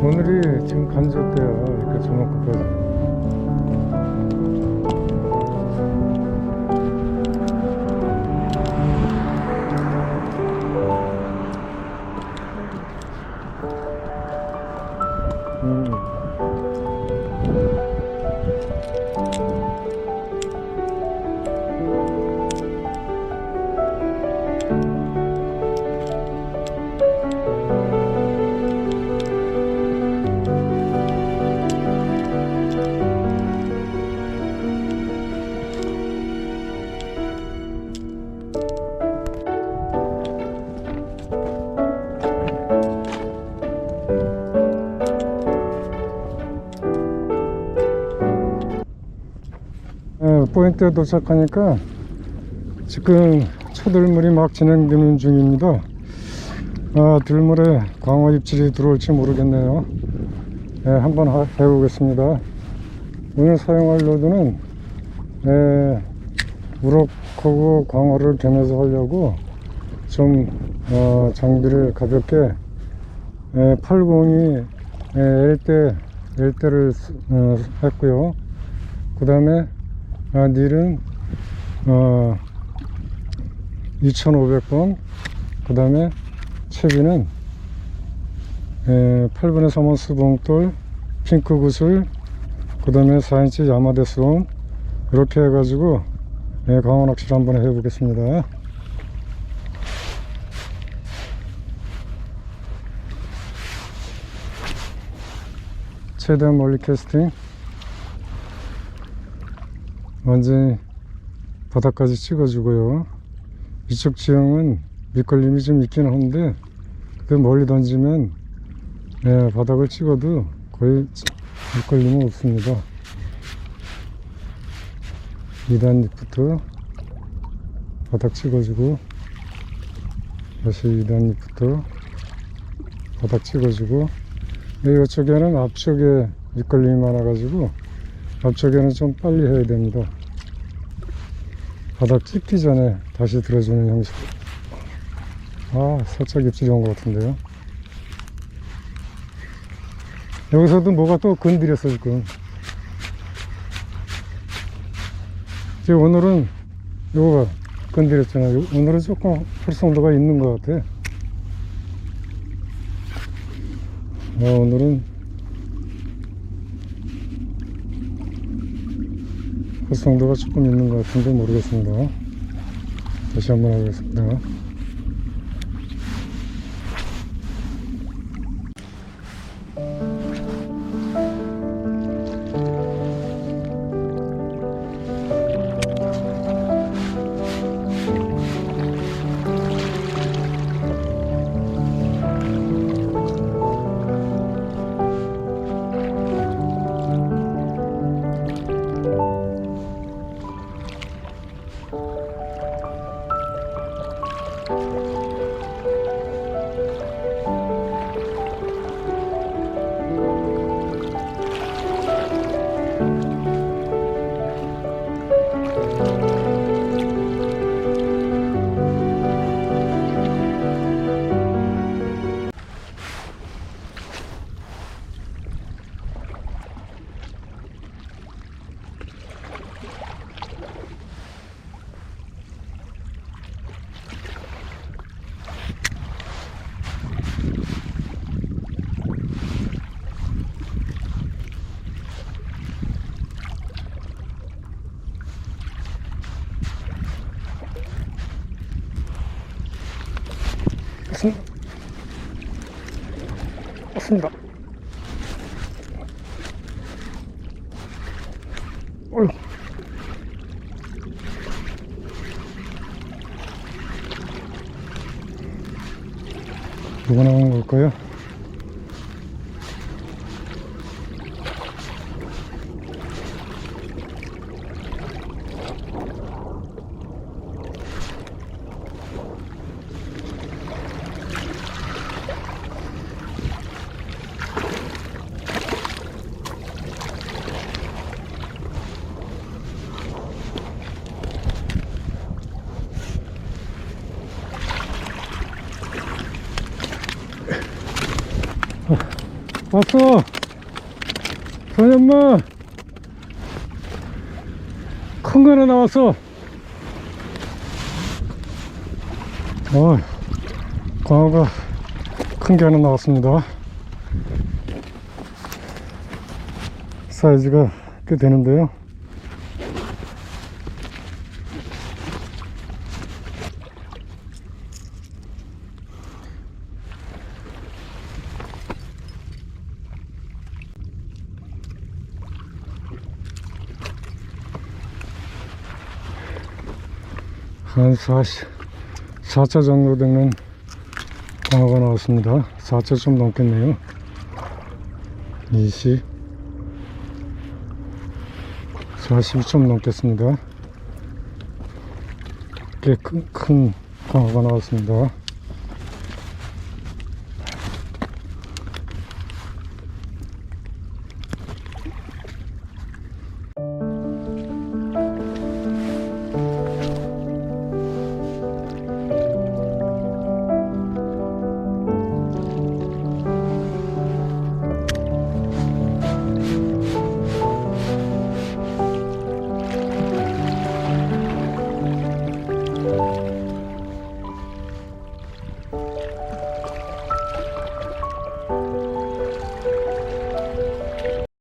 오늘이 지금 간소 때어 그러니까 저녁 끝까지 예, 포인트에 도착하니까 지금 초들물이 막 진행되는 중입니다. 아, 들물에 광어 입질이 들어올지 모르겠네요. 예, 한번 하- 해보겠습니다. 오늘 사용할 로드는 예, 우럭하고 광어를 겸해서 하려고 좀 어, 장비를 가볍게 예, 80이 예, L대, L대를 어, 했고요. 그 다음에 아, 닐은 어, 2500번 그 다음에 채비는 에, 8분의 3원 수봉돌 핑크 구슬 그 다음에 4인치 야마데 수원 이렇게 해가지고 예, 강원 낚시를 한번 해보겠습니다. 최대한 멀리 캐스팅 완전히 바닥까지 찍어주고요. 이쪽 지형은 밑걸림이 좀 있긴 한데 그 멀리 던지면 예, 바닥을 찍어도 거의 밑걸림은 없습니다. 2단 립부터 바닥 찍어주고 다시 2단 립부터 바닥 찍어주고 예, 이쪽에는 앞쪽에 밑걸림이 많아가지고 앞쪽에는 좀 빨리 해야 됩니다. 바닥 찍기 전에 다시 들어주는 형식. 아, 살짝 입질이 온 것 같은데요. 여기서도 뭐가 또 건드렸어, 지금. 이제 오늘은 요거가 건드렸잖아요. 오늘은 조금 활성도가 있는 것 같아. 아, 오늘은 활성도가 조금 있는 것 같은데 모르겠습니다. 다시 한번 하겠습니다. Música 왔습니다. 왔습니다. 어휴. 누가 나온 걸까요? 왔어! 소년마. 큰거 하나 나왔어. 어, 광어가 큰 게 하나 나왔습니다. 사이즈가 꽤 되는데요 한 40, 4차 정도 되는 광어가 나왔습니다. 4차 좀 넘겠네요. 20, 40이 좀 넘겠습니다. 꽤 큰, 큰 광어가 나왔습니다.